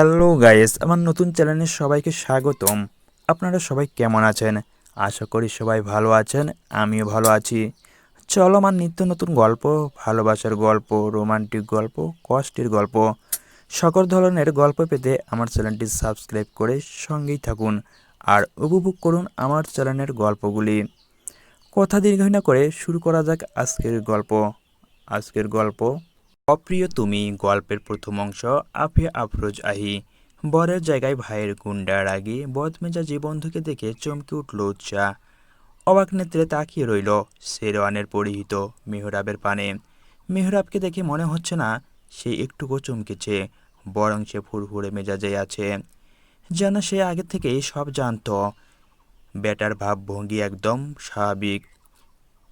Hello guys, আমার নতুন চ্যানেলে সবাইকে স্বাগতম। আপনারা সবাই কেমন আছেন? আশা করি সবাই ভালো আছেন, আমিও ভালো আছি। চলো আমার নিত্য নতুন গল্প, ভালোবাসার গল্প, রোমান্টিক গল্প, কষ্টের গল্প, সকল ধরনের গল্প পেতে আমার চ্যানেলটি সাবস্ক্রাইব করে সঙ্গেই থাকুন আর উপভোগ করুন আমার চ্যানেলের গল্পগুলি। কথা দীর্ঘ না করে শুরু করা যাক আজকের গল্প। আজকের গল্প অপ্রিয় তুমি, গল্পের প্রথম অংশ, আফিয়া আফরোজ আহি। বরের জায়গায় ভাইয়ের গুন্ডার আগে বদমেজাজি বন্ধুকে দেখে চমকে উঠল উৎসাহ। অবাক নেত্রে তাকিয়ে রইল শেরওয়ানের পরিহিত মেহরাবের পানে। মেহরাবকে দেখে মনে হচ্ছে না সে একটুকু চমকেছে, বরং সে ফুরফুরে মেজাজে আছে। যেন সে আগে থেকেই সব জানতো, বেটার ভাবভঙ্গি একদম স্বাভাবিক।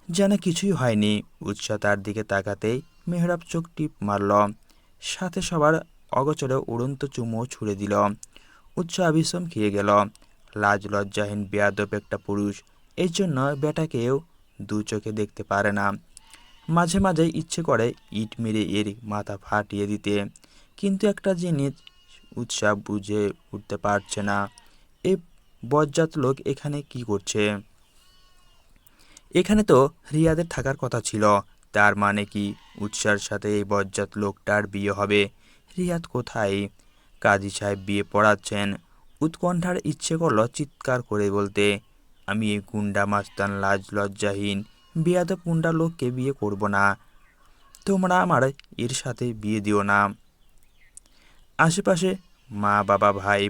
যেন কিছুই হয়নি, উৎসাহ তার দিকে তাকাতেই মেহরাব চোখ টিপ মারল। সাথে সবার অগচরে উড়ন্ত চুমো ছুড়ে দিল। উৎসাহ আবিসম খেয়ে গেল। লাজ, লজ্জাহীন, বেয়াদব একটা পুরুষ। এই জন্য বেটাকেও দু চোখে দেখতে পারে না। মাঝে মাঝে ইচ্ছে করে ইট মেরে এর মাথা ফাটিয়ে দিতে। কিন্তু একটা জিনিস উৎসাহ বুঝে উঠতে পারছে না। এ বজ্জাত লোক এখানে কি করছে? এখানে তো রিয়াদের থাকার কথা ছিল। তার মানে কি? উৎসার সাথে এই বজ্জাত লোকটার বিয়ে হবে। রিয়াদ কোথায়? কাজী সাহেব বিয়ে পড়াচ্ছেন। উৎকণ্ঠার ইচ্ছে করল চিৎকার করে বলতে, আমি এই গুন্ডা মাস্তান লাজ লজ্জাহীন। বিয়াদব গুন্ডা লোককে বিয়ে করব না। তোমরা আমার এর সাথে বিয়ে দিও না। আশেপাশে মা, বাবা, ভাই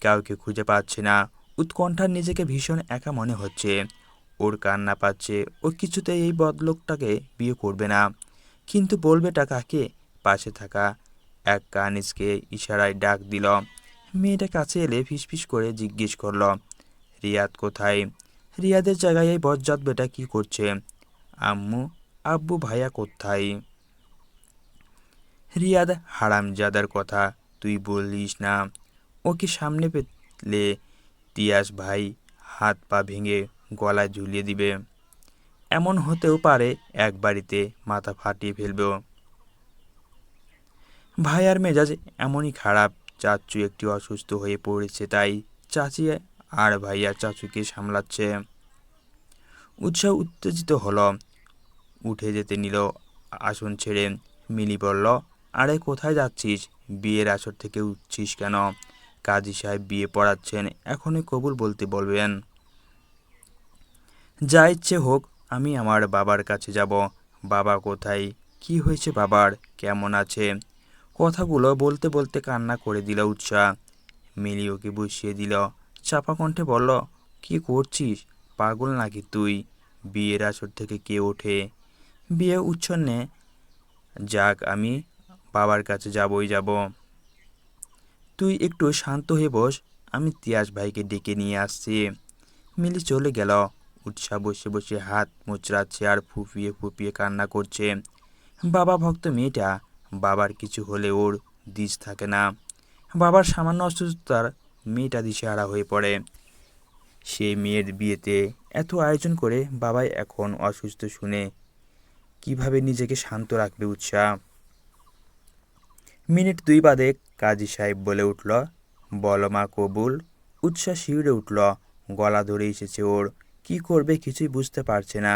কাউকে খুঁজে পাচ্ছে না। উৎকণ্ঠার নিজেকে ভীষণ একা মনে হচ্ছে। ওর কান্না পাচ্ছে, ও কিছুতেই এই বদলোকটাকে বিয়ে করবে না। কিন্তু বলবেটা কাকে পাশে থাকা এক কানিজকে ইশারায় ডাক দিল। মেয়েটা কাছে এলে ফিসফিস করে জিজ্ঞেস করল, রিয়াদ কোথায়? রিয়াদের জায়গায় এই বজ্জাত বেটা কি করছে? আম্মু, আব্বু ভাইয়া কোথায়? রিয়াদ, হারামজাদার কথা তুই বলিস না। ওকে সামনে পেলে তিয়াস ভাই, হাত পা ভেঙে গলায় ঝুলিয়ে দিবে। এমন হতেও পারে এক বাড়িতে মাথা ফাটিয়ে ফেলবেও। ভাইয়ার মেজাজ এমনই খারাপ, চাচু একটি অসুস্থ হয়ে পড়েছে, তাই চাচি আর ভাইয়া চাচুকে সামলাচ্ছে। উৎসাহ উত্তেজিত হলো, উঠে যেতে নিল আসন ছেড়ে। মিলি বলল, আরে, কোথায় যাচ্ছিস? বিয়ের আসর থেকে উঠছিস কেন? কাজী সাহেব বিয়ে পড়াচ্ছেন, এখনই কবুল বলতে বলবেন। যা ইচ্ছে হোক, আমি আমার বাবার কাছে যাব। বাবা কোথায়? কি হয়েছে বাবার? কেমন আছে? কথাগুলো বলতে বলতে কান্না করে দিল উৎসাহ মিলি ওকে বসিয়ে দিল। চাপা কণ্ঠে বলল, কি করছিস? পাগল নাকি তুই? বিয়ের আসর থেকে কে ওঠে? বিয়ে উচ্ছন্নে, যাক, আমি বাবার কাছে যাবই যাব। তুই একটু শান্ত হয়ে বস, আমি তিয়াস ভাইকে ডেকে নিয়ে আসছি। মিলি চলে গেল। উৎসাহ বসে বসে হাত মুচড়াচ্ছে আর ফুপিয়ে ফুপিয়ে কান্না করছে। বাবা ভক্ত মেয়েটা বাবার কিছু হলে ওর দিশ থাকে না। বাবার সামান্য অসুস্থতার মেয়েটা দিশে দিশেহারা হয়ে পড়ে। সে মেয়ের বিয়েতে এত আয়োজন করে বাবাই এখন অসুস্থ শুনে কীভাবে নিজেকে শান্ত রাখবে উৎসাহ? মিনিট দুই বাদে কাজী সাহেব বলে উঠল, বলো মা কবুল। উৎসাহ শিউরে উঠল, গলা ধরে এসেছে ওর কি করবে কিছুই বুঝতে পারছে না।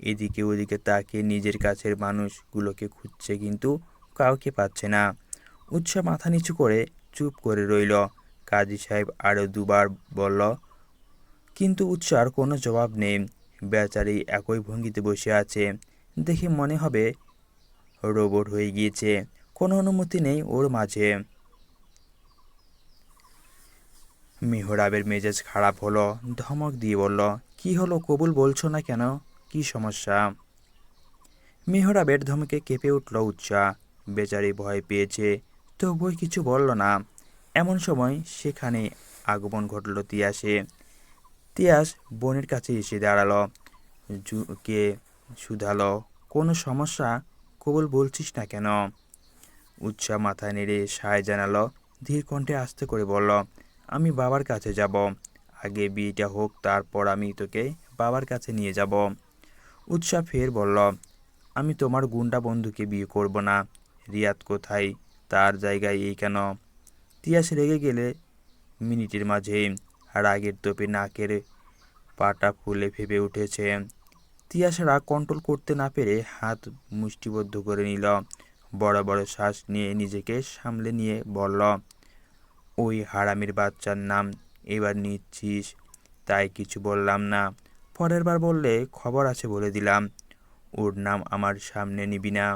এদিকে ওদিকে তাকে নিজের কাছের মানুষগুলোকে খুঁজছে কিন্তু কাউকে পাচ্ছে না। উৎসাহ মাথা নিচু করে চুপ করে রইল। কাজী সাহেব আরও দুবার বলল, কিন্তু উৎস আর কোনো জবাব নেই। বেচারি একই ভঙ্গিতে বসে আছে। দেখে মনে হবে রোবট হয়ে গিয়েছে। কোনো অনুমতি নেই ওর মাঝে। মেহরাবের মেজাজ খারাপ হলো। ধমক দিয়ে বলল কি হলো কবুল বলছো না কেন? কি সমস্যা? মেহরাবের ধমকে কেঁপে উঠল উৎসাহ বেচারি ভয় পেয়েছে, তবুও কিছু বলল না। এমন সময় সেখানে আগমন ঘটল তিয়াসে তিয়াস বোনের কাছে এসে দাঁড়াল। কে শুধালো, কোনো সমস্যা? কবুল বলছিস না কেন? উৎসাহ মাথা নেড়ে সায় জানালো, ধীর কণ্ঠে আস্তে করে বলল, আমি বাবার কাছে যাব। আগে বিয়েটা হোক, তারপর আমি তোকে বাবার কাছে নিয়ে যাব। উৎসাহ ফের বলল, আমি তোমার গুন্ডা বন্ধুকে বিয়ে করব না। রিয়াদ কোথায়? তার জায়গায় এই কেন? তিয়াস রেগে গেলে মিনিটের মাঝে রাগের তোপে নাকের পাটা ফুলে ফেপে উঠেছে। তিয়াস রাগ কন্ট্রোল করতে না পেরে হাত মুষ্টিবদ্ধ করে নিল। বড় বড় শ্বাস নিয়ে নিজেকে সামলে নিয়ে বলল, ওই হারামির বাচ্চার নাম এবার নিচ্ছিস। তাই কিছু বললাম না। পরের বার বললে খবর আছে বলে দিলাম। ওর নাম আমার সামনে নিবি না।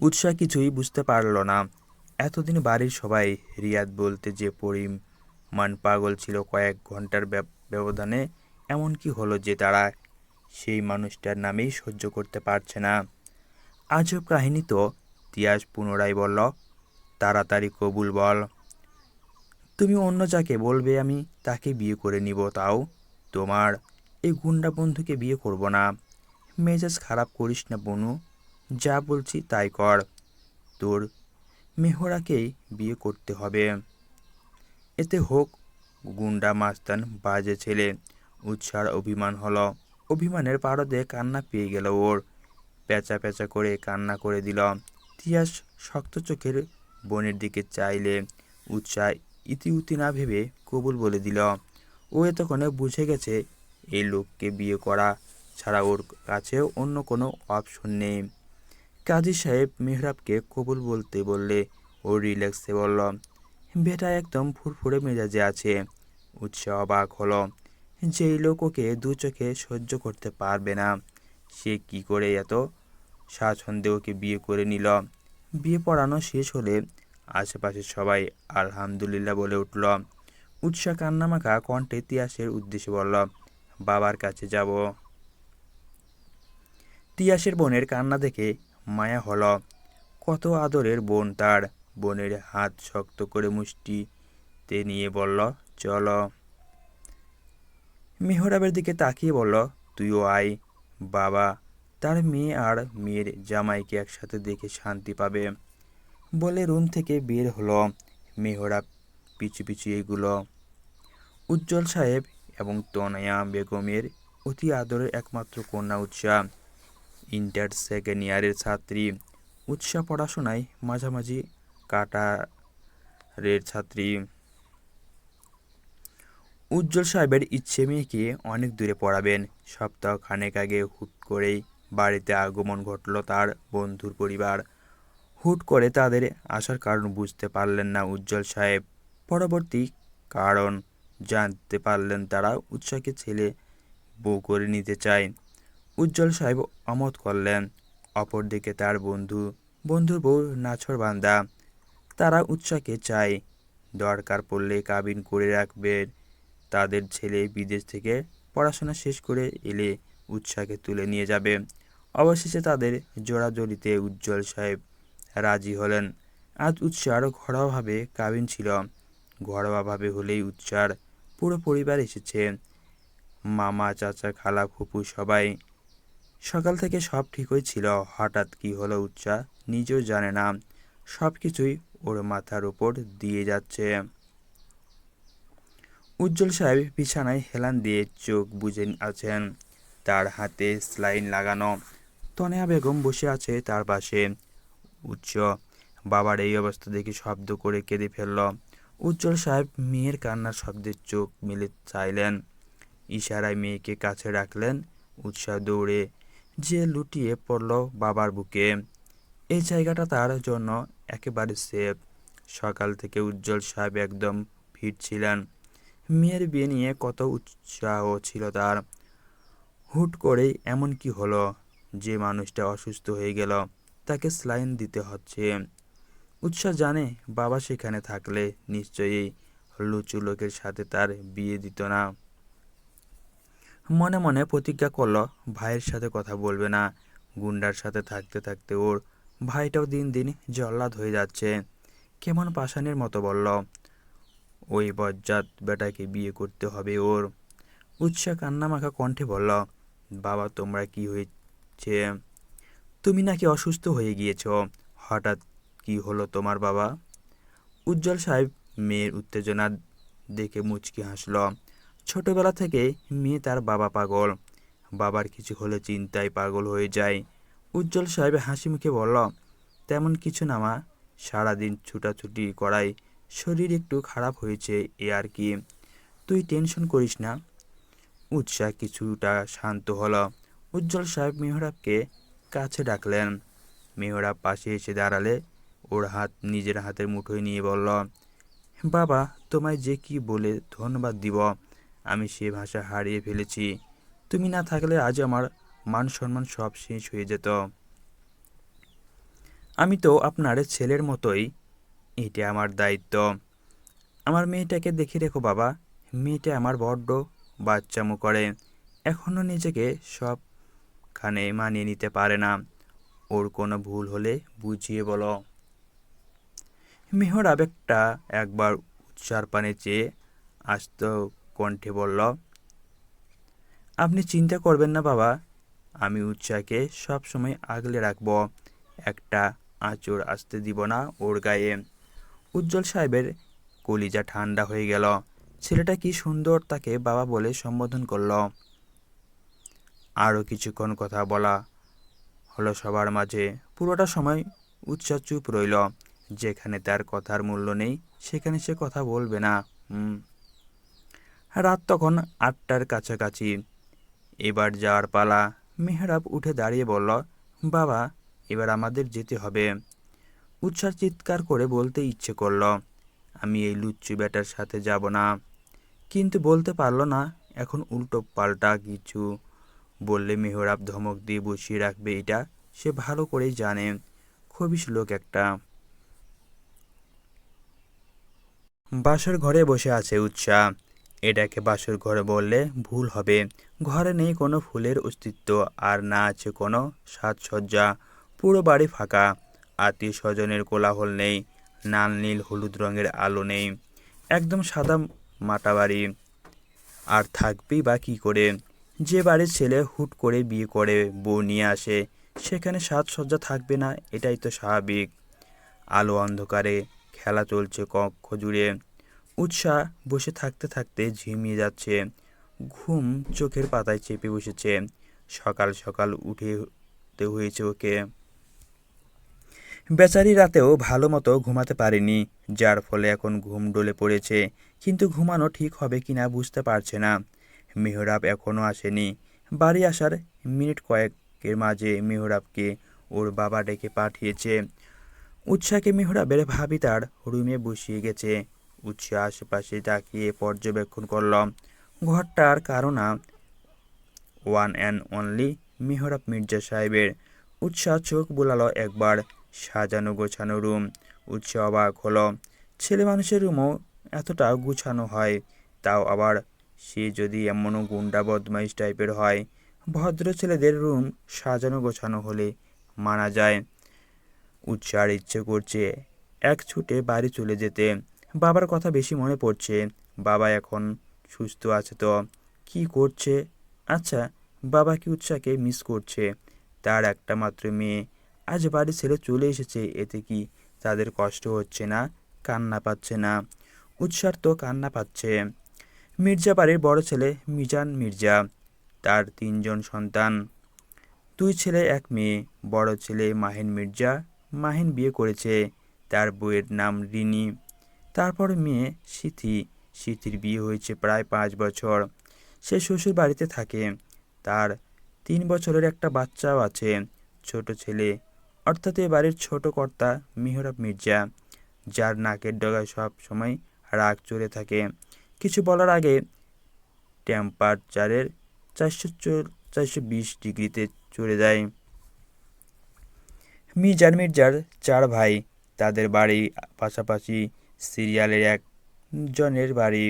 উৎসাহ কিছুই বুঝতে পারল না। এতদিন বাড়ির সবাই রিয়াদ বলতে যে পরিমাণ পাগল ছিল কয়েক ঘণ্টার ব্যবধানে এমন কি হলো যে তারা সেই মানুষটার নামেই সহ্য করতে পারছে না। আজব কাহিনী তো, তিয়াস পুনরায় বলল। তাড়াতাড়ি কবুল বল। তুমি অন্য যাকে বলবে, আমি তাকে বিয়ে করে নিব, তাও তোমার। এই গুন্ডা বন্ধুকে বিয়ে করব না। মেজাজ খারাপ করিস না, বনু। যা বলছি তাই কর। তোর মেহরাকেই বিয়ে করতে হবে। এতে হোক, গুন্ডা মাস্তান বাজে ছেলে, উৎসার অভিমান হলো। অভিমানের পারদে কান্না পেয়ে গেল ওর। প্যাচা প্যাচা করে কান্না করে দিল। তিয়াস শক্ত চোখের বোনের দিকে চাইলে উৎসাহ ইতিউতি না ভেবে কবুল বলে দিল। ও এতক্ষণে বুঝে গেছে, এই লোককে বিয়ে করা ছাড়া ওর কাছেও অন্য কোনো অপশন নেই। কাজী সাহেব মেহরাবকে কবুল বলতে বললে, ও রিল্যাক্সে বলল, বেটা একদম ফুরফুরে মেজাজে আছে। উৎসাহ অবাক হলো, যেই লোক ওকে দু চোখে সহ্য করতে পারবে না, সে কি করে এত স্বাচ্ছন্দ্যে ওকে বিয়ে করে নিল? বিয়ে পড়ানো শেষ হলে আশেপাশের সবাই আলহামদুলিল্লাহ বলে উঠল। উৎসাহ কান্নামাখা কণ্ঠে তিয়াসের উদ্দেশ্যে বলল, বাবার কাছে যাব। তিয়াসের বোনের কান্না দেখে মায়া হলো। কত আদরের বোন তার। বোনের হাত শক্ত করে মুষ্টিতে নিয়ে বলল, চলো। মেহরাবের দিকে তাকিয়ে বলল, তুইও আয়। বাবা, তার মেয়ে আর মেয়ের জামাইকে একসাথে দেখে শান্তি পাবে। বলে রুম থেকে বের হলো। মেহরা পিছু পিছু এগুলো। উজ্জ্বল সাহেব এবং তনয়া বেগমের অতি আদরের একমাত্র কন্যা উৎসাহ ইন্টার সেকেন্ড ইয়ারের ছাত্রী। উৎসাহ পড়াশোনায় মাঝামাঝি কাটারের ছাত্রী। উজ্জ্বল সাহেবের ইচ্ছে মেয়েকে অনেক দূরে পড়াবেন। সপ্তাহ খানেক আগে হুট করেই বাড়িতে আগমন ঘটল তার বন্ধুর পরিবার। হুট করে তাদের আসার কারণ বুঝতে পারলেন না উজ্জ্বল সাহেব। পরবর্তী কারণ জানতে পারলেন তারা উৎসাহকে ছেলে বউ করে নিতে চায়। উজ্জ্বল সাহেব অমত করলেন, অপরদিকে তার বন্ধু বন্ধুর বউ নাছর বান্দা। তারা উৎসাহকে চায়, দরকার পড়লে কাবিন করে রাখবেন তাদের ছেলে বিদেশ থেকে পড়াশোনা শেষ করে এলে উৎসাহকে তুলে নিয়ে যাবে। অবশেষে তাদের জোড়াজড়িতে উজ্জ্বল সাহেব রাজি হলেন। আজ উৎসার ঘরোয়াভাবে কাবিন ছিল। ঘরোয়াভাবে হলেই উৎসার পুরো পরিবার এসেছে। মামা, চাচা, খালা ফুপু সবাই। সকাল থেকে সব ঠিকই ছিল। হঠাৎ কি হলো উৎসাহ নিজেও জানে না। সব কিছুই ওর মাথার উপর দিয়ে যাচ্ছে। উজ্জ্বল সাহেব বিছানায় হেলান দিয়ে চোখ বুঝে আছেন। তার হাতে স্লাইন লাগানো। তনেয়া বেগম বসে আছে তার পাশে। উচ্চ। বাবার এই অবস্থা দেখে শব্দ করে কেঁদে ফেলল। উজ্জ্বল সাহেব মেয়ের কান্নার শব্দের চোখ মেলে চাইলেন। ইশারায় মেয়েকে কাছে রাখলেন। উৎসাহ দৌড়ে যে লুটিয়ে পড়ল বাবার বুকে। এই জায়গাটা তার জন্য একেবারে সেফ সকাল থেকে উজ্জ্বল সাহেব একদম ফিট ছিলেন। মেয়ের বিয়ে নিয়ে কত উৎসাহ ছিল তার। হুট করেই এমন কি হলো? যে মানুষটা অসুস্থ হয়ে গেল। তাকে স্লাইন দিতে হচ্ছে। উৎসাহ জানে বাবা সেখানে থাকলে নিশ্চয়ই লুচু লোকের সাথে তার বিয়ে দিত না। মনে মনে প্রতিজ্ঞা করল, ভাইয়ের সাথে কথা বলবে না। গুন্ডার সাথে থাকতে থাকতে ওর ভাইটাও দিন দিন জল্লাদ হয়ে যাচ্ছে। কেমন পাষাণের মতো বলল, ওই বজ্জাত বেটাকে বিয়ে করতে হবে ওর। উৎসাহ কান্নামাখা কণ্ঠে বলল, বাবা, তোমরা কি হয়েছে? তুমি নাকি অসুস্থ হয়ে গিয়েছ? হঠাৎ কি হলো তোমার বাবা? উজ্জ্বল সাহেব মেয়ের উত্তেজনা দেখে মুচকি হাসল। ছোটবেলা থেকে মেয়ে তার বাবা পাগল। বাবার কিছু হলে চিন্তায় পাগল হয়ে যায়। উজ্জ্বল সাহেব হাসি মুখে বলল, তেমন কিছু না মা, সারাদিন ছুটাছুটি করায় শরীর একটু খারাপ হয়েছে এ আর কি। তুই টেনশন করিস না। উৎসাহ কিছুটা শান্ত হলো। উজ্জ্বল সাহেব মেহরাবকে কাছে ডাকলেন। মেহরাব পাশে এসে দাঁড়ালে ওর হাত নিজের হাতের মুঠোয় নিয়ে বলল, বাবা, তোমায় যে কি বলে ধন্যবাদ দিব। আমি সে ভাষা হারিয়ে ফেলেছি। তুমি না থাকলে আজ আমার মান সম্মান সব শেষ হয়ে যেত। আমি তো আপনার ছেলের মতোই। এটা আমার দায়িত্ব। আমার মেয়েটাকে দেখে রেখো বাবা। মেয়েটা আমার বড্ড বাচ্চামো করে। এখনও নিজেকে সবখানে মানিয়ে নিতে পারে না। ওর কোনো ভুল হলে বুঝিয়ে বলো। মেহরাব একটা একবার উচ্চার পানে চেয়ে আস্ত কণ্ঠে বলল, আপনি চিন্তা করবেন না বাবা, আমি উৎসাহকে সবসময় আগলে রাখব। একটা আঁচড় আসতে দিব না ওর গায়ে। উজ্জ্বল সাহেবের কলিজা ঠান্ডা হয়ে গেল। ছেলেটা কি সুন্দর তাকে বাবা বলে সম্বোধন করল। আরও কিছুক্ষণ কথা বলা হলো সবার মাঝে। পুরোটা সময় উৎসাহ চুপ রইল। যেখানে তার কথার মূল্য নেই, সেখানে সে কথা বলবে না। হুম। রাত তখন আটটার কাছাকাছি। এবার যাওয়ার পালা, মেহরাব উঠে দাঁড়িয়ে বলল, বাবা, এবার আমাদের যেতে হবে। উৎসার চিৎকার করে বলতে ইচ্ছে করল, আমি এই লুচ্চু ব্যাটার সাথে যাব না। কিন্তু বলতে পারল না, এখন উল্টো পাল্টা কিছু বললে মেহরাব ধমক দিয়ে বসিয়ে রাখবে এটা? সে ভালো করেই জানে। খবিস লোক একটা। বাসর ঘরে বসে আছে উৎসাহ এটাকে বাসর ঘরে বললে ভুল হবে। ঘরে নেই কোনো ফুলের অস্তিত্ব, আর না আছে কোনো সাজসজ্জা। পুরো বাড়ি ফাঁকা। আত্মীয় স্বজনের কোলাহল নেই। নাল নীল হলুদ রঙের আলো নেই। একদম সাদা মাটা বাড়ি আর থাকবেই বা কী করে? যে বাড়ির ছেলে হুট করে বিয়ে করে, বউ নিয়ে আসে, সেখানে সাজসজ্জা থাকবে না, এটাই তো স্বাভাবিক। আলো অন্ধকারে, খেলা চলছে কক্ষ জুড়ে উৎসাহ বসে থাকতে থাকতে ঝিমিয়ে যাচ্ছে। ঘুম চোখের পাতায় চেপে বসেছে। সকাল সকাল উঠে হয়েছে ওকে। বেচারি রাতেও ভালো মতো ঘুমাতে পারেনি, যার ফলে এখন ঘুম ডলে পড়েছে, কিন্তু ঘুমানো ঠিক হবে কিনা বুঝতে পারছে না। মেহরাব এখনও আসেনি। বাড়ি আসার মিনিট কয়েকের মাঝে মেহরাবকে ওর বাবা ডেকে পাঠিয়েছে। উৎসাহকে মেহরাবের ভাবি তার রুমে বসিয়ে গেছে। উৎসাহ আশেপাশে তাকিয়ে পর্যবেক্ষণ করল। ঘরটার কারণা one and only Mehrab Mirza সাহেবের। উৎসাহ চোখ বোলালো একবার, সাজানো গোছানো রুম। উৎসাহ অবাক হলো। ছেলে মানুষের রুমও এতটা গুছানো হয়, তাও আবার সে যদি এমনও গুন্ডা বদমাইশ টাইপের হয়, ভদ্র ছেলেদের রুম সাজানো গোছানো হলে মানা যায়। উৎসার ইচ্ছে করছে এক ছুটে বাড়ি চলে যেতে। বাবার কথা বেশি মনে পড়ছে। বাবা এখন সুস্থ আছে তো। কি করছে? আচ্ছা বাবা কি উৎসাহকে মিস করছে? তার একটা মাত্র মেয়ে। আজ বাড়ি ছেড়ে চলে এসেছে। এতে কি তাদের কষ্ট হচ্ছে না? কান্না পাচ্ছে না। উৎসার তো কান্না পাচ্ছে। মির্জা বাড়ির বড় ছেলে মিজান মির্জা, তার তিনজন সন্তান। দুই ছেলে, এক মেয়ে। বড় ছেলে মাহিন মির্জা, মাহিন বিয়ে করেছে। তার বউয়ের নাম রিনি। তারপর মেয়ে সিথি। সিথির বিয়ে হয়েছে প্রায় পাঁচ বছর। সে শ্বশুর বাড়িতে থাকে। তার তিন বছরের একটা বাচ্চাও আছে, ছোট ছেলে। অর্থাৎ এ বাড়ির ছোট কর্তা মিহরাব মির্জা, যার নাকের ডগায় সব সময় রাগ চড়ে থাকে। কিছু বলার আগে টেম্পারেচারের চারশো চারশো বিশ ডিগ্রিতে চলে যায়। মির্জার মির্জার চার ভাই, তাদের বাড়ি পাশাপাশি সিরিয়ালের একজনের বাড়ি।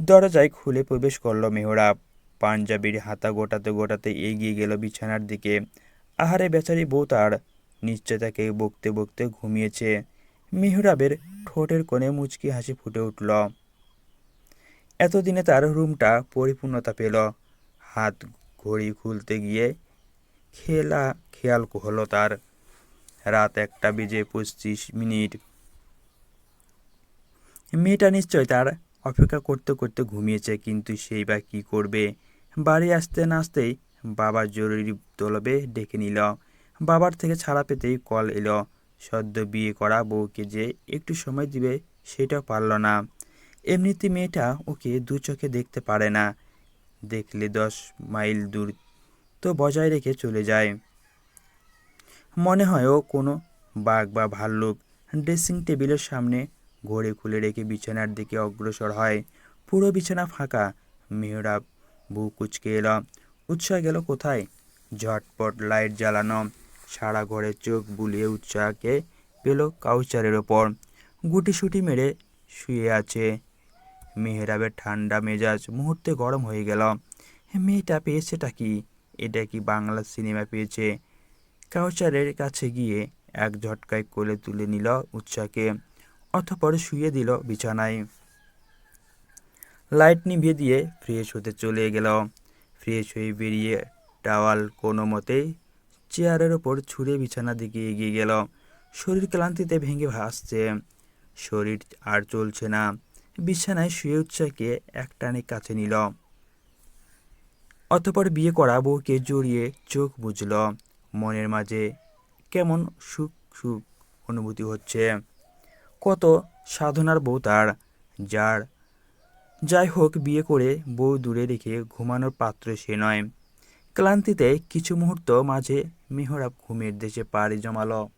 দরজায় খুলে প্রবেশ করল মেহরাব পাঞ্জাবির হাতা গোটাতে গোটাতে এগিয়ে গেল বিছানার দিকে। আহারে বেচারি বউ তার নিশ্চয়তাকে বকতে বকতে ঘুমিয়েছে। মেহরাবের ঠোঁটের কোণে মুচকি হাসি ফুটে উঠল। এতদিনে তার রুমটা পরিপূর্ণতা পেল। হাত ঘড়ি খুলতে গিয়ে খেলা খেয়াল হলো তার। রাত একটা বেজে পঁচিশ মিনিট। মেয়েটা নিশ্চয় তার অপেক্ষা করতে করতে ঘুমিয়েছে, কিন্তু সেই বা কী করবে? বাড়ি আসতে না আসতেই বাবা জরুরি তলবে ডেকে নিল। বাবার থেকে ছাড়া পেতেই কল এলো। সদ্য বিয়ে করা বউকে যে একটু সময় দিবে সেটাও পারল না। এমনিতে মেয়েটা ওকে দু চোখে দেখতে পারে না। দেখলে দশ মাইল দূর তো বজায় রেখে চলে যায়। মনে হয় ও কোনো বাঘ বা ভাল্লুক। ড্রেসিং টেবিলের সামনে ঘড়ি খুলে রেখে বিছানার দিকে অগ্রসর হয়। পুরো বিছানা ফাঁকা। মেহরাব বউ কুচকে এলো। উৎসাহ গেল কোথায়? ঝটপট লাইট জ্বালানো। সারা ঘরে চোখ বুলিয়ে উৎসাহকে পেল কাউচারের ওপর। গুটিসুটি মেরে শুয়ে আছে। মেহরাবের ঠান্ডা মেজাজ মুহূর্তে গরম হয়ে গেল। মেয়েটা পেয়েছেটা কি? এটা কি বাংলা সিনেমা পেয়েছে? কাউচারের কাছে গিয়ে এক ঝটকায় কোলে তুলে নিল উৎসাহকে অতঃপর শুয়ে দিল বিছানায়। লাইট নিভিয়ে দিয়ে ফ্রেশ হতে চলে গেল। ফ্রেশ হয়ে বেরিয়ে টাওয়াল কোনো মতেই চেয়ারের ওপর ছুঁড়ে বিছানার দিকে এগিয়ে গেল। শরীর ক্লান্তিতে ভেঙে ভাসছে। শরীর আর চলছে না। বিছানায় শুয়ে উৎসাহকে একটানে কাছে নিল। অতপর বিয়ে করা বউকে জড়িয়ে চোখ বুঝল মনের মাঝে কেমন সুখ সুখ অনুভূতি হচ্ছে। কত সাধনার বউ তার, যার যাই হোক বিয়ে করে বউ দূরে রেখে ঘুমানোর পাত্র সে নয়। ক্লান্তিতে কিছু মুহূর্ত মাঝে মেহরাব ঘুমের দেশে পাড়ি জমালো।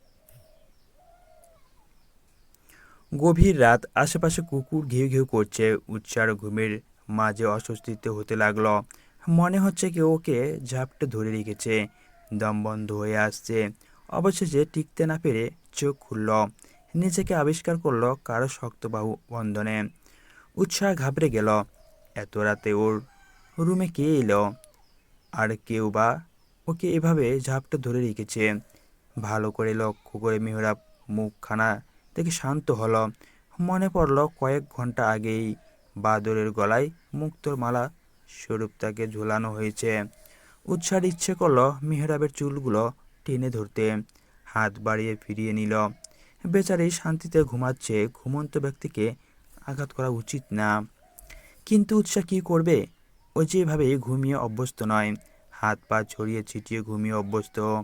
গভীর রাত আশেপাশে কুকুর ঘেউ ঘেউ করছে, উচ্চার ঘুমের মাঝে অস্বস্তিতে হতে লাগল। মনে হচ্ছে কেউ ওকে ঝাপটে ধরে রেখেছে। দম বন্ধ হয়ে আসছে। অবশেষে টিকতে না পেরে চোখ খুলল। নিজেকে আবিষ্কার করল কারও শক্ত বাহু বন্ধনে। উৎসাহ ঘাবড়ে গেল। এত রাতে ওর রুমে কে এলো? আর কেউ বা ওকে এভাবে ঝাপটে ধরে রেখেছে। ভালো করে লক্ষ্য করে মেহরাব মুখখানা দেখে শান্ত হলো। মনে পড়ল কয়েক ঘণ্টা আগেই বাদরের গলায় মুক্তোর মালা স্বরূপ তাকে ঝুলানো হয়েছে। উৎসার ইচ্ছে করল মেহরাবের চুলগুলো টেনে ধরতে। হাত বাড়িয়ে ফিরিয়ে নিল। বেচারি শান্তিতে ঘুমাচ্ছে, ঘুমন্ত ব্যক্তিকে আঘাত করা উচিত না। কিন্তু উৎসাহ কী করবে? ও যেভাবে ঘুমিয়ে অভ্যস্ত নয়। হাত পা ছড়িয়ে ছিটিয়ে ঘুমিয়ে অভ্যস্ত।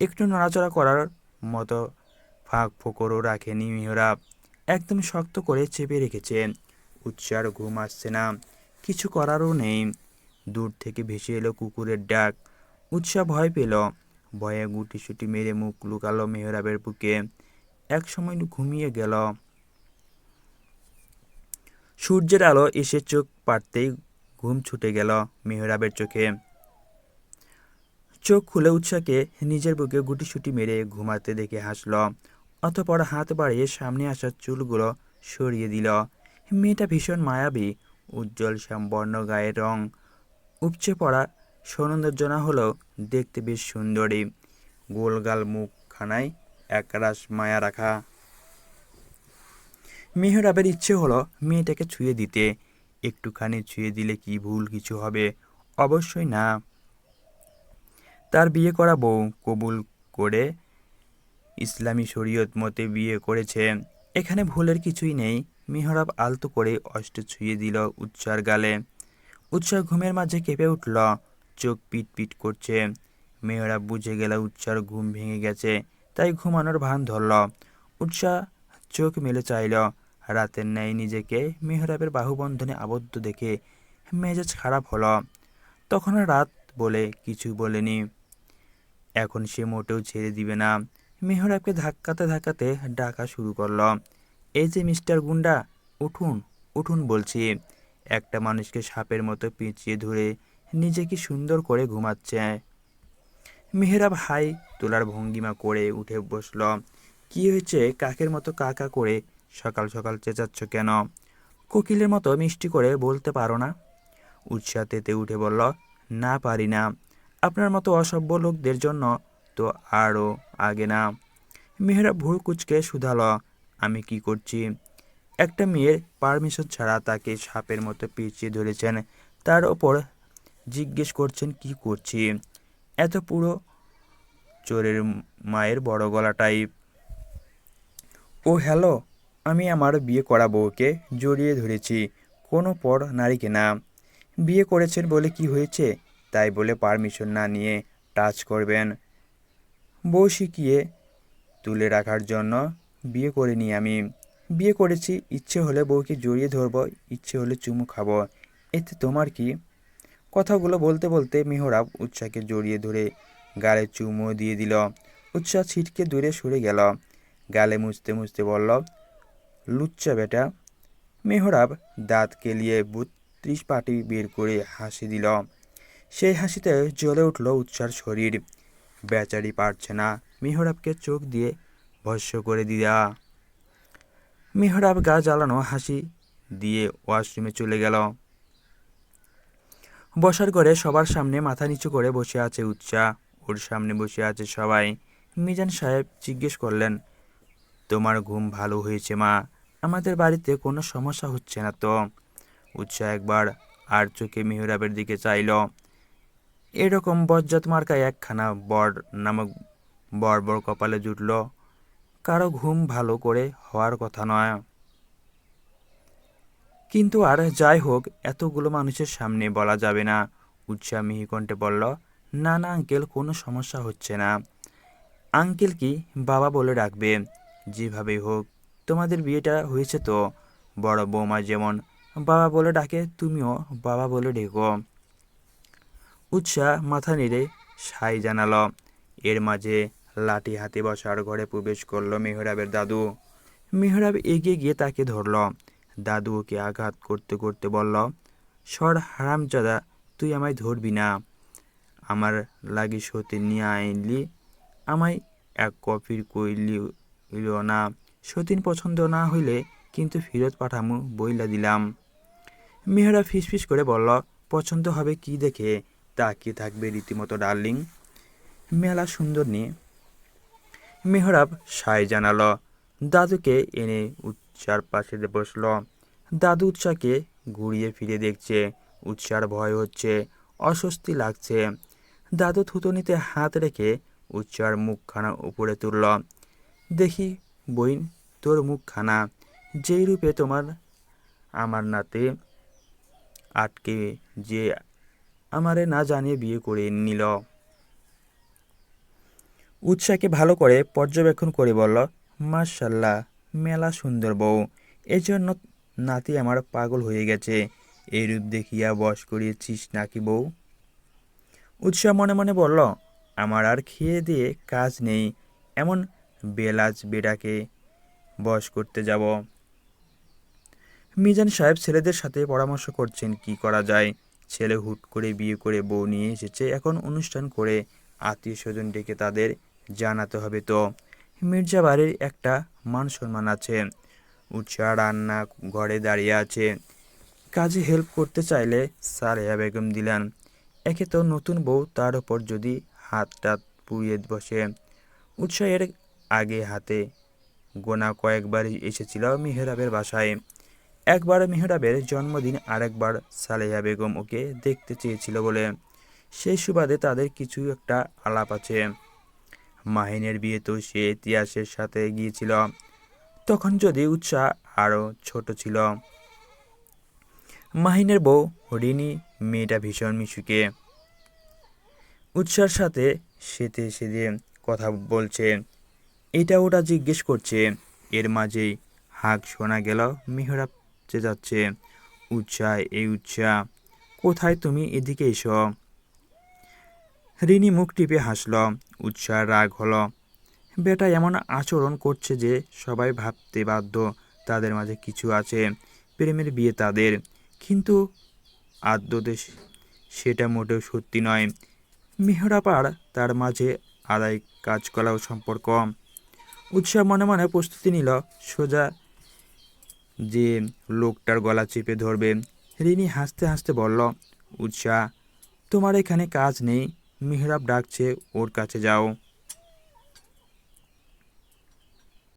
একটু নড়াচড়া করার মতো ফাঁক ফোকরও রাখেনি মেহরাব। একদম শক্ত করে চেপে রেখেছে। উৎসার ঘুম আসছে না। কিছু করারও নেই। দূর থেকে ভেসে এলো কুকুরের ডাক। উৎসাহ ভয় পেল। ভয়ে গুটি সুটি মেরে মুখ লুকালো মেহরাবের বুকে। এক সময় ঘুমিয়ে গেল। সূর্যের আলো এসে চোখ পাড়তেই ঘুম ছুটে গেল মেহরাবের চোখে। চোখ খুলে উৎসাহকে নিজের বুকে গুটিসুটি মেরে ঘুমাতে দেখে হাসল। অতপর হাত বাড়িয়ে সামনে আসা চুলগুলো সরিয়ে দিল। মেয়েটা ভীষণ মায়াবী, উজ্জ্বল শ্যামবর্ণ গায়ের রং। উপচে পড়া সৌন্দর্যনা হলেও দেখতে বেশ সুন্দরী। গোলগাল মুখখানায় একরাশ মায়া রাখা। মেহরাবের ইচ্ছে হলো মেয়েটাকে ছুঁয়ে দিতে। একটুখানি ছুঁয়ে দিলে কি ভুল কিছু হবে? অবশ্যই না। তার বিয়ে করা বউ কবুল করে ইসলামী শরীয়ত মতে বিয়ে করেছে। এখানে ভুলের কিছুই নেই। মেহরাব আলতো করে অষ্ট ছুঁয়ে দিল উৎসার গালে। উৎসার ঘুমের মাঝে কেঁপে উঠল। চোখ পিট পিট করছে। মেহরাব বুঝে গেল উৎসার ঘুম ভেঙে গেছে। তাই ঘুমানোর ভান ধরল। উৎসাহ চোখ মেলে চাইল। রাতের ন্যায় নিজেকে মেহরাবের বাহুবন্ধনে আবদ্ধ দেখে মেজাজ খারাপ হলো। তখন রাত বলে কিছু বলেনি। এখন সে মোটেও ছেড়ে দিবে না। মেহরাবকে ধাক্কাতে ধাক্কাতে ডাকা শুরু করল। এই যে মিস্টার গুন্ডা, উঠুন উঠুন বলছি। একটা মানুষকে সাপের মতো পেঁচিয়ে ধরে নিজে কি সুন্দর করে ঘুমাচ্ছে। মেহরাব হাই তোলার ভঙ্গিমা করে উঠে বসল। কি হয়েছে? কাকের মতো কাকা করে সকাল সকাল চেঁচাচ্ছ কেন? কোকিলের মতো মিষ্টি করে বলতে পারো না? উৎসাহ তেতে উঠে বলল, না পারি না। আপনার মতো অসভ্য লোকদের জন্য তো আরও আগে না। মেয়েরা ভুল কুচকে শুধাল, আমি কি করছি? একটা মেয়ের পারমিশন ছাড়া তাকে সাপের মতো পিছিয়ে ধরেছেন। তার ওপর জিজ্ঞেস করছেন, কি করছি? এত পুরো চোরের মায়ের বড় গলা টাইপ ও, হ্যালো, আমি আমার বিয়ে করা বউকে জড়িয়ে ধরেছি। কোনো পর নারীকে না বিয়ে করেছেন বলে কি হয়েছে? তাই বলে পারমিশন না নিয়ে টাচ করবেন। বউ শিখিয়ে তুলে রাখার জন্য বিয়ে করিনি আমি। বিয়ে করেছি, ইচ্ছে হলে বউকে জড়িয়ে ধরবো, ইচ্ছে হলে চুমু খাব। এতে তোমার কি? কথাগুলো বলতে বলতে মেহরাব উৎসাকে জড়িয়ে ধরে গালে চুমু দিয়ে দিল। উৎসাহ ছিটকে দূরে সরে গেল। গালে মুছতে মুছতে বলল, লুচ্চা বেটা। মেহরাব দাঁত কেলিয়ে বত্রিশ পাটি বের করে হাসি দিল। সেই হাসিতে জ্বলে উঠল উৎসার শরীর। বেচারি পারছে না। মেহরাবকে চোখ দিয়ে ভস্য করে দিয়া। মেহরাব গা জ্বালানো হাসি দিয়ে ওয়াশরুমে চলে গেল। বসার ঘরে সবার সামনে মাথা নিচু করে বসে আছে উৎসাহ ওর সামনে বসে আছে সবাই। মিজান সাহেব জিজ্ঞেস করলেন, তোমার ঘুম ভালো হয়েছে মা? আমাদের বাড়িতে কোনো সমস্যা হচ্ছে না তো? উৎসাহ একবার আর চোখে মেহরাবের দিকে চাইল। এরকম বজ্জাত মার্কায় একখানা বর নামক বর বর কপালে জুটল। কারও ঘুম ভালো করে হওয়ার কথা নয়। কিন্তু আর যাই হোক, এতগুলো মানুষের সামনে বলা যাবে না। উৎসাহ মিহিকণ্ঠে বলল, না না, আঙ্কেল, কোনো সমস্যা হচ্ছে না। আঙ্কেল কি বাবা বলে ডাকবে? যেভাবেই হোক, তোমাদের বিয়েটা হয়েছে তো? বড় বৌমা যেমন বাবা বলে ডাকে, তুমিও বাবা বলে ডেকো। উৎসাহ মাথা নেড়ে সাই জানালো, এর মাঝে লাঠি হাতে বসার ঘরে প্রবেশ করল মেহরাবের দাদু। মেহরাব এগিয়ে গিয়ে তাকে ধরল। দাদু ওকে আঘাত করতে করতে বলল, সর হারামজাদা, তুই আমায় ধরবি না। আমার লাগি সত্যি নিয়ে আইলি আমায় এক কফির কইলি হইল না। সতীন পছন্দ না হইলে কিন্তু ফেরত পাঠামু বইলা দিলাম। মেহরা ফিসফিস করে বলল, পছন্দ হবে কি দেখে? তাকিয়ে থাকবে রীতিমতো, ডার্লিং। মেলা সুন্দর নিয়ে। মেহরাব সাই জানালো, দাদুকে এনে উৎসার পাশে বসল। দাদু উৎসাকে ঘুরিয়ে ফিরে দেখছে, উৎসার ভয় হচ্ছে, অস্বস্তি লাগছে। দাদু থুতনিতে হাত রেখে উৎসার মুখখানা উপরে তুলল। দেখি বইন, তোর মুখখানা, যেই রূপে তোমার আমার নাতে আটকে যে আমারে না জানিয়ে বিয়ে করে নিল। উৎসাকে ভালো করে পর্যবেক্ষণ করে বলল মার্শাল্লাহ মেলা সুন্দর বউ। এজন্য নাতি আমার পাগল হয়ে গেছে। এই রূপ দেখিয়া বস করিয়েছিস নাকি বউ? উৎসাহ মনে মনে বলল, আমার আর খেয়ে দিয়ে কাজ নেই। এমন বেলাজ বেডাকে বস করতে যাব। মিজান সাহেব ছেলেদের সাথে পরামর্শ করছেন, কি করা যায়? ছেলে হুট করে বিয়ে করে বউ নিয়ে এসেছে। এখন অনুষ্ঠান করে আত্মীয় স্বজন ডেকে তাদের জানাতে হবে তো। মির্জা বাড়ির একটা মান সম্মান আছে। উৎসাহ রান্না ঘরে দাঁড়িয়ে আছে। কাজে হেল্প করতে চাইলে সালেহা বেগম দিলেন। একে তো নতুন বউ, তার ওপর যদি হাত টাত পুড়িয়ে বসে। উৎসাহের আগে হাতে গোনা কয়েকবার এসেছিল মেহরাবের বাসায়। একবার মেহরাবের জন্মদিন, আরেকবার সালেহা বেগম ওকে দেখতে চেয়েছিল বলে। সেই সুবাদে তাদের কিছু একটা আলাপ আছে। মাহিনের বিয়ে তো সে ইতিহাসের সাথে গিয়েছিল। তখন যদি উৎসাহ আরও ছোট ছিল। মাহিনের বউ রিনি, মেয়েটা ভীষণ মিশুকে। উৎসার সাথে সেতে সেদে কথা বলছে। এটা ওটা জিজ্ঞেস করছে। এর মাঝেই হাঁক শোনা গেল মেহরাব। যাচ্ছে উৎসাহ এই উৎসাহ কোথায় তুমি এদিকে এসো? রিনি মুখ টিপে হাসল উৎসাহ রাগ হলো। বেটা এমন আচরণ করছে যে সবাই ভাবতে বাধ্য, তাদের মাঝে কিছু আছে, প্রেমের বিয়ে তাদের। কিন্তু আদ্যতে সেটা মোটেও সত্যি নয়। মেহরাপাড় তার মাঝে আদায় কাজ করাও সম্পর্ক। উৎসাহ মনে মনে প্রস্তুতি নিল, সোজা যে লোকটার গলা চেপে ধরবে। রিনি হাসতে হাসতে বলল উৎসাহ তোমার এখানে কাজ নেই। মেহরাব ডাকছে, ওর কাছে যাও।